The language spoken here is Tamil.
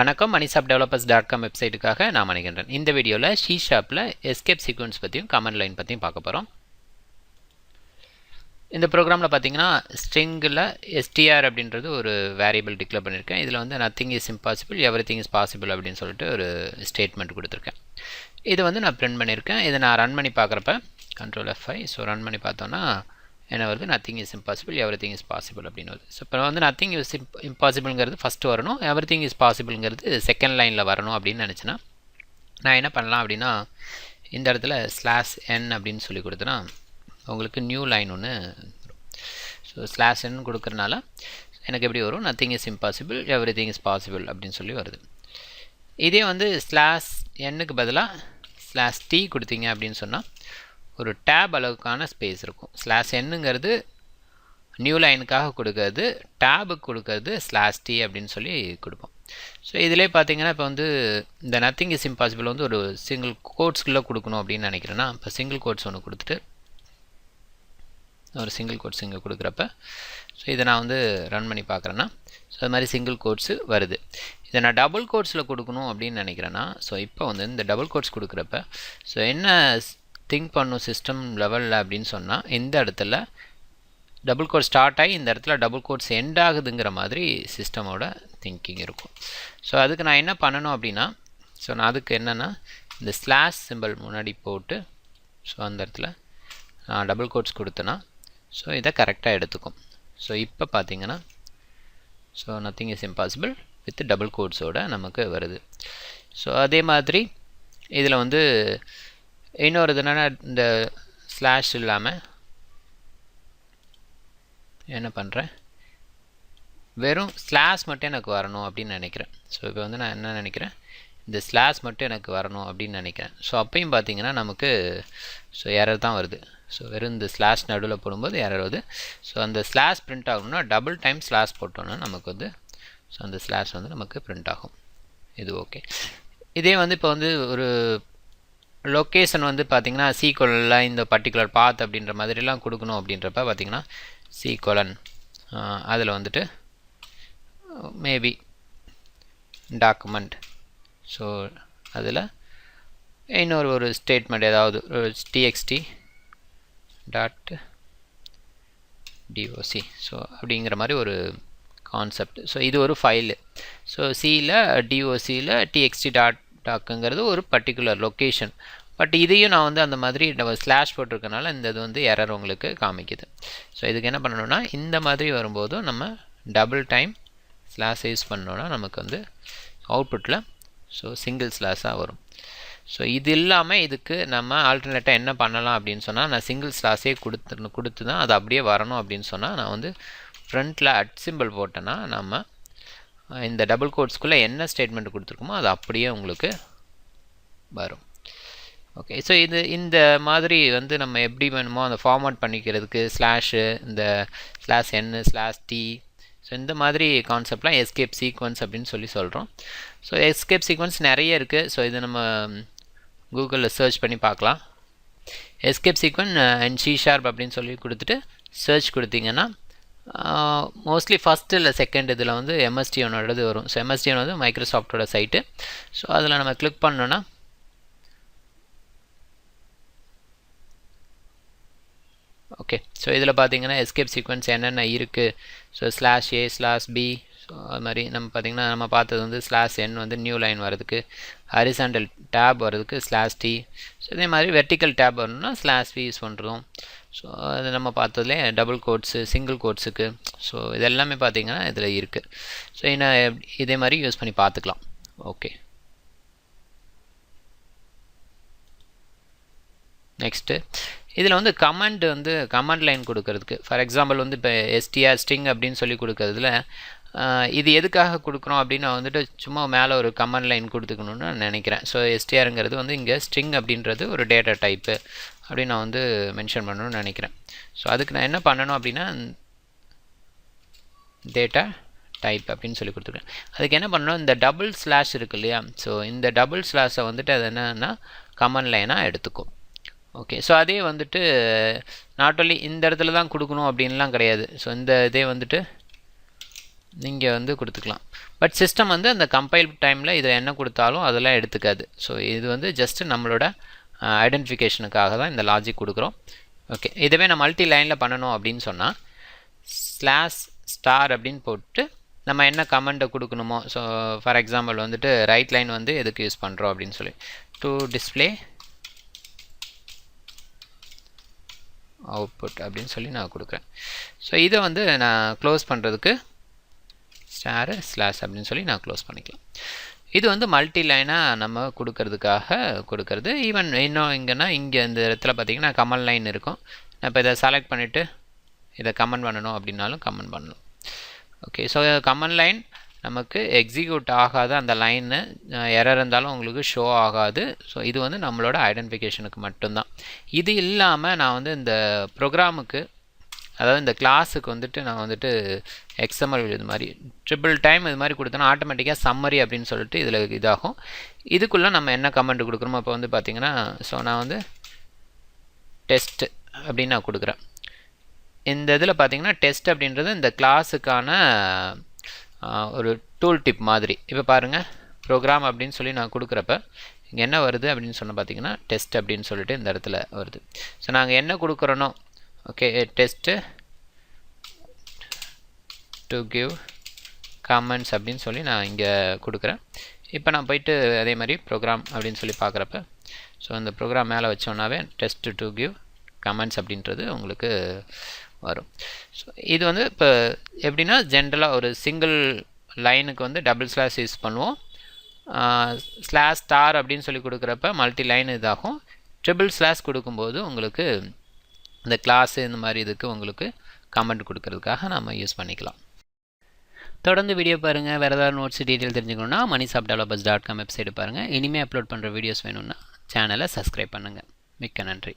வணக்கம். மணிசாப் டெவலப்பர்ஸ் டாட் காம் வெப்சைட்டுக்காக நான் மணிகண்டன். இந்த வீடியோவில் ஷீ ஷாப்பில் எஸ்கேப் சீக்வன்ஸ் பற்றியும் கமெண்ட் லைன் பற்றியும் பார்க்க போகிறோம் இந்த ப்ரோக்ராமில் பார்த்தீங்கன்னா ஸ்ட்ரிங்கில் எஸ்டிஆர் அப்படின்றது ஒரு வேரியபிள் டிக்ளேர் பண்ணியிருக்கேன் இதில் வந்து nothing is impossible everything is possible அப்படின்னு சொல்லிட்டு ஒரு ஸ்டேட்மெண்ட் கொடுத்துருக்கேன். இது வந்து நான் பிரிண்ட் பண்ணியிருக்கேன் இதை நான் ரன் பண்ணி பார்க்குறப்ப கண்ட்ரோல் எஃப்ஐ ஸோ ரன் பண்ணி பார்த்தோன்னா என்ன வருது nothing is impossible everything is possible அப்படின்னு வருது. ஸோ இப்போ வந்து நத்திங் இஸ் இம்பாசிபிள்ங்கிறது ஃபஸ்ட்டு வரணும் எவ்ரி திங் இஸ் பாசிபிள்ங்கிறது செகண்ட் லைனில் வரணும் அப்படின்னு நினச்சினா நான் என்ன பண்ணலாம் அப்படின்னா இந்த இடத்துல ஸ்லாஷ் என் அப்படின்னு சொல்லி கொடுத்தனா உங்களுக்கு நியூ லைன் ஒன்று ஸோ ஸ்லாஷ் என் கொடுக்குறனால எனக்கு எப்படி வரும்? Nothing is impossible everything is possible அப்படின்னு சொல்லி வருது. இதே வந்து ஸ்லாஷ் எண்ணுக்கு பதிலாக ஸ்லாஷ் டி கொடுத்தீங்க அப்படின்னு சொன்னால் ஒரு டேப் அளவுக்கான ஸ்பேஸ் இருக்கும். ஸ்லாஷ் என்னுங்கிறது நியூ லைனுக்காக கொடுக்கறது டேபுக்கு கொடுக்கறது ஸ்லாஷ் டி அப்படின்னு சொல்லி கொடுப்போம். ஸோ இதிலே பார்த்தீங்கன்னா இப்போ வந்து இந்த நத்திங் இஸ் இம்பாசிபிள் வந்து ஒரு சிங்கிள் கோட்ஸ்குள்ளே கொடுக்கணும் அப்படின்னு நினைக்கிறேன்னா இப்போ சிங்கிள் கோட்ஸ் ஒன்று கொடுத்துட்டு ஒரு சிங்கிள் கோட்ஸ் இங்கே கொடுக்குறப்ப ஸோ இதை நான் வந்து ரன் பண்ணி பார்க்குறேன்னா ஸோ அது மாதிரி சிங்கிள் கோட்ஸு வருது. இதை நான் டபுள் கோட்ஸில் கொடுக்கணும் அப்படின்னு நினைக்கிறேன்னா ஸோ இப்போ வந்து இந்த டபுள் கோட்ஸ் கொடுக்குறப்ப ஸோ என்ன திங்க் பண்ணும் சிஸ்டம் லெவலில் அப்படின்னு சொன்னால் இந்த இடத்துல டபுள் கோட் ஸ்டார்ட் ஆகி இந்த இடத்துல டபுள் கோட்ஸ் எண்ட் ஆகுதுங்கிற மாதிரி சிஸ்டமோட திங்கிங் இருக்கும். ஸோ அதுக்கு நான் என்ன பண்ணணும் அப்படின்னா ஸோ நான் அதுக்கு என்னென்னா இந்த ஸ்லாஷ் சிம்பிள் முன்னாடி போட்டு ஸோ அந்த இடத்துல நான் டபுள் கோட்ஸ் கொடுத்தேன்னா ஸோ இதை கரெக்டாக எடுத்துக்கும். ஸோ இப்போ பார்த்தீங்கன்னா so nothing is impossible with double கோட்ஸோட நமக்கு வருது. ஸோ அதே மாதிரி இதில் வந்து இன்னொரு இது என்னென்னா இந்த ஸ்லாஷ் இல்லாமல் என்ன பண்ணுறேன் வெறும் ஸ்லாஷ் மட்டும் எனக்கு வரணும் அப்படின்னு நினைக்கிறேன். ஸோ இப்போ வந்து நான் என்ன நினைக்கிறேன்? இந்த ஸ்லாஷ் மட்டும் எனக்கு வரணும் அப்படின்னு நினைக்கிறேன். ஸோ அப்பையும் பார்த்தீங்கன்னா நமக்கு ஸோ எரர் தான் வருது. ஸோ வெறும் இந்த ஸ்லாஷ் நடுவில் போடும்போது எரர் வருது. ஸோ அந்த ஸ்லாஷ் பிரிண்ட் ஆகணும்னா டபுள் டைம் ஸ்லாஷ் போட்டோன்னா நமக்கு வந்து ஸோ அந்த ஸ்லாஷ் வந்து நமக்கு பிரிண்ட் ஆகும். இது ஓகே இதே வந்து இப்போ வந்து ஒரு லொக்கேஷன் வந்து பார்த்திங்கன்னா சீக்கோலில் இந்த பர்டிகுலர் பாத் அப்படின்ற மாதிரிலாம் கொடுக்கணும் அப்படின்றப்ப பார்த்திங்கன்னா சீக்கோலன் அதில் வந்துட்டு மேபி டாக்குமெண்ட் ஸோ அதில் இன்னொரு ஒரு ஸ்டேட்மெண்ட் ஏதாவது டிஎக்ஸ்டி டாட் டிஓசி ஸோ அப்படிங்கிற மாதிரி ஒரு கான்செப்ட் ஸோ இது ஒரு ஃபைலு ஸோ சியில் டிஓசியில் டிஎக்ஸ்டி டாட் டாக்குங்கிறது ஒரு பர்டிகுலர் லொக்கேஷன் பட் இதையும் நான் வந்து அந்த மாதிரி ஸ்லாஷ் போட்டிருக்கனால இந்த இது வந்து எரர் உங்களுக்கு காமிக்குது. ஸோ இதுக்கு என்ன பண்ணணும்னா இந்த மாதிரி வரும்போதும் நம்ம டபுள் டைம் ஸ்லாஷ் யூஸ் பண்ணோன்னா நமக்கு வந்து அவுட்புட்டில் ஸோ சிங்கிள் ஸ்லாஷாக வரும். ஸோ இது இல்லாமல் இதுக்கு நம்ம ஆல்டர்னேட்டாக என்ன பண்ணலாம் அப்படின்னு சொன்னால் நான் சிங்கிள் ஸ்லாஸே கொடுத்து கொடுத்து தான் அது அப்படியே வரணும் அப்படின்னு சொன்னால் நான் வந்து ஃப்ரண்ட்டில் அட் சிம்பிள் போட்டேன்னா நம்ம இந்த டபுள் கோட்ஸ்க்குள்ளே என்ன ஸ்டேட்மெண்ட் கொடுத்துருக்குமோ அது அப்படியே உங்களுக்கு வரும். ஓகே ஸோ இது இந்த மாதிரி வந்து நம்ம எப்படி வேணுமோ அந்த ஃபார்மேட் பண்ணிக்கிறதுக்கு ஸ்லாஷு இந்த slash n slash t so இந்த மாதிரி கான்செப்ட்லாம் எஸ்கேப் சீக்வன்ஸ் அப்படின்னு சொல்லி சொல்கிறோம் ஸோ எஸ்கேப் சீக்வன்ஸ் நிறைய இருக்குது ஸோ இது நம்ம கூகுளில் சர்ச் பண்ணி பார்க்கலாம். Escape sequence and C sharp அப்படின்னு சொல்லி கொடுத்துட்டு சர்ச் கொடுத்தீங்கன்னா மோஸ்ட்லி ஃபஸ்ட்டு இல்லை செகண்ட் இதில் வந்து எம்எஸ்டியோனோடது வரும். ஸோ எம்எஸ்டியோன் வந்து மைக்ரோசாஃப்டோட சைட்டு ஸோ அதில் நம்ம கிளிக் பண்ணோன்னா ஓகே ஸோ இதில் பார்த்தீங்கன்னா எஸ்கேப் சீக்வன்ஸ் என்னென்ன இருக்குது so slash a slash b அது மாதிரி நம்ம பார்த்திங்கன்னா நம்ம பார்த்தது வந்து ஸ்லாஷ் என் வந்து நியூ லைன் வரதுக்கு ஹரிசாண்டல் டேப் வரதுக்கு ஸ்லாஷ் டி ஸோ இதே மாதிரி வெர்டிக்கல் டேப் வரணும்னா ஸ்லாஷ் வி யூஸ் பண்ணுறோம் ஸோ அது நம்ம பார்த்ததுலேயே டபுள் கோட்ஸு சிங்கிள் கோட்ஸுக்கு ஸோ இதெல்லாமே பார்த்திங்கன்னா இதில் இருக்குது ஸோ என்ன இதே மாதிரி யூஸ் பண்ணி பார்த்துக்கலாம். ஓகே நெக்ஸ்ட்டு இதில் வந்து கமெண்ட் வந்து கமெண்ட் லைன் கொடுக்கறதுக்கு. ஃபார் எக்ஸாம்பிள் வந்து இப்போ எஸ்டிஆர் ஸ்ட்ரிங் அப்படின்னு சொல்லி கொடுக்கறதுல இது எதுக்காக கொடுக்குறோம் அப்படின்னு நான் வந்துட்டு சும்மா மேலே ஒரு கமன் லைன் கொடுத்துக்கணுன்னு நான் நினைக்கிறேன். ஸோ எஸ்டிஆருங்கிறது வந்து இங்கே ஸ்ட்ரிங் அப்படின்றது ஒரு டேட்டா டைப்பு அப்படின்னு நான் வந்து மென்ஷன் பண்ணணும்னு நினைக்கிறேன். ஸோ அதுக்கு நான் என்ன பண்ணணும் அப்படின்னா டேட்டா டைப் அப்படின்னு சொல்லி கொடுத்துருக்கேன். அதுக்கு என்ன பண்ணணும்? இந்த டபுள் ஸ்லாஷ் இருக்கு இல்லையா? ஸோ இந்த டபுள் ஸ்லாஷை வந்துட்டு அது என்னன்னா கமன் லைனாக எடுத்துக்கும். ஓகே ஸோ அதே வந்துட்டு நாட் ஓன்லி இந்த இடத்துல தான் கொடுக்கணும் அப்படின்லாம் கிடையாது. ஸோ இந்த இதே வந்துட்டு நீங்கள் வந்து கொடுத்துக்கலாம். பட் சிஸ்டம் வந்து அந்த கம்பைல் டைமில் இதை என்ன கொடுத்தாலும் அதெல்லாம் எடுத்துக்காது. ஸோ இது வந்து ஜஸ்ட்டு நம்மளோட ஐடென்டிஃபிகேஷனுக்காக தான் இந்த லாஜிக் கொடுக்குறோம். ஓகே இதுவே நான் மல்டி லைனில் பண்ணணும் அப்படின்னு சொன்னால் ஸ்லாஷ் ஸ்டார் அப்படின்னு போட்டு நம்ம என்ன கமெண்ட்டை கொடுக்கணுமோ ஸோ ஃபார் எக்ஸாம்பிள் வந்துட்டு ரைட் லைன் வந்து எதுக்கு யூஸ் பண்ணுறோம் அப்படின்னு சொல்லி. டு டிஸ்பிளே அவுட்புட் அப்படின்னு சொல்லி நான் கொடுக்குறேன். ஸோ இதை வந்து நான் க்ளோஸ் பண்ணுறதுக்கு ஸ்டாரு ஸ்லாஷ் அப்படின்னு சொல்லி நான் க்ளோஸ் பண்ணிக்கலாம். இது வந்து மல்டி லைனாக நம்ம கொடுக்கறதுக்காக கொடுக்கறது. ஈவன் இன்னும் இங்கேனா இங்கே இந்த இடத்துல பார்த்திங்கன்னா கமல் லைன் இருக்கும். நான் இப்போ இதை செலக்ட் பண்ணிவிட்டு இதை கமெண்ட் பண்ணணும் அப்படின்னாலும் கமெண்ட் பண்ணணும் ஓகே ஸோ கமெண்ட் லைன் நமக்கு எக்ஸிக்யூட் ஆகாத அந்த லைனு எரர் இருந்தாலும் உங்களுக்கு ஷோ ஆகாது. ஸோ இது வந்து நம்மளோட ஐடென்டிஃபிகேஷனுக்கு மட்டும்தான். இது இல்லாமல் நான் வந்து இந்த ப்ரோக்ராமுக்கு அதாவது இந்த கிளாஸுக்கு வந்துட்டு நான் வந்துட்டு எக்ஸ்எம்எல் இது மாதிரி ட்ரிபிள் டைம் இது மாதிரி கொடுத்தோன்னா ஆட்டோமேட்டிக்காக சம்மரி அப்படின்னு சொல்லிட்டு இதில் இதாகும். இதுக்குள்ளே நம்ம என்ன கமெண்ட் கொடுக்குறோமோ அப்போ வந்து பார்த்திங்கன்னா ஸோ நான் வந்து டெஸ்ட் அப்படின்னு நான் கொடுக்குறேன். இந்த இதில் பார்த்தீங்கன்னா டெஸ்ட் அப்படின்றது இந்த கிளாஸுக்கான ஒரு டூல் டிப் மாதிரி. இப்போ பாருங்கள் ப்ரோக்ராம் அப்படின்னு சொல்லி நான் கொடுக்குறப்ப இங்கே என்ன வருது அப்படின்னு சொன்ன பார்த்தீங்கன்னா டெஸ்ட் அப்படின்னு சொல்லிட்டு இந்த இடத்துல வருது. ஸோ நாங்கள் என்ன கொடுக்குறோனோ okay test to give comments அப்படின்னு சொல்லி நான் இங்கே கொடுக்குறேன். இப்போ நான் போயிட்டு அதே மாதிரி ப்ரோக்ராம் அப்படின்னு சொல்லி பார்க்குறப்ப ஸோ அந்த ப்ரோக்ராம் மேலே வச்சோன்னாவே டெஸ்ட் டு கிவ் கமெண்ட்ஸ் அப்படின்றது உங்களுக்கு வரும். ஸோ இது வந்து இப்போ எப்படின்னா ஜென்ரலாக ஒரு சிங்கிள் லைனுக்கு வந்து டபுள் ஸ்லாஷ் யூஸ் பண்ணுவோம். ஸ்லாஷ் ஸ்டார் அப்படின்னு சொல்லி கொடுக்குறப்ப மல்டி லைன் இதாகும். ட்ரிபிள் ஸ்லாஷ் கொடுக்கும்போது உங்களுக்கு இந்த கிளாஸு இந்த மாதிரி இதுக்கு உங்களுக்கு கமெண்ட் கொடுக்கறதுக்காக நம்ம யூஸ் பண்ணிக்கலாம். தொடர்ந்து வீடியோ பாருங்கள் வேறு ஏதாவது நோட்ஸ் டீட்டெயில் தெரிஞ்சுக்கணுன்னா மணி சாப் டெவலப்பர்ஸ் டாட் காம் வெப்சைட் பாருங்கள் இனிமேல் அப்லோட் பண்ணுற வீடியோஸ் வேணும்னா சேனலை சப்ஸ்கிரைப் பண்ணுங்கள் மிக்க நன்றி.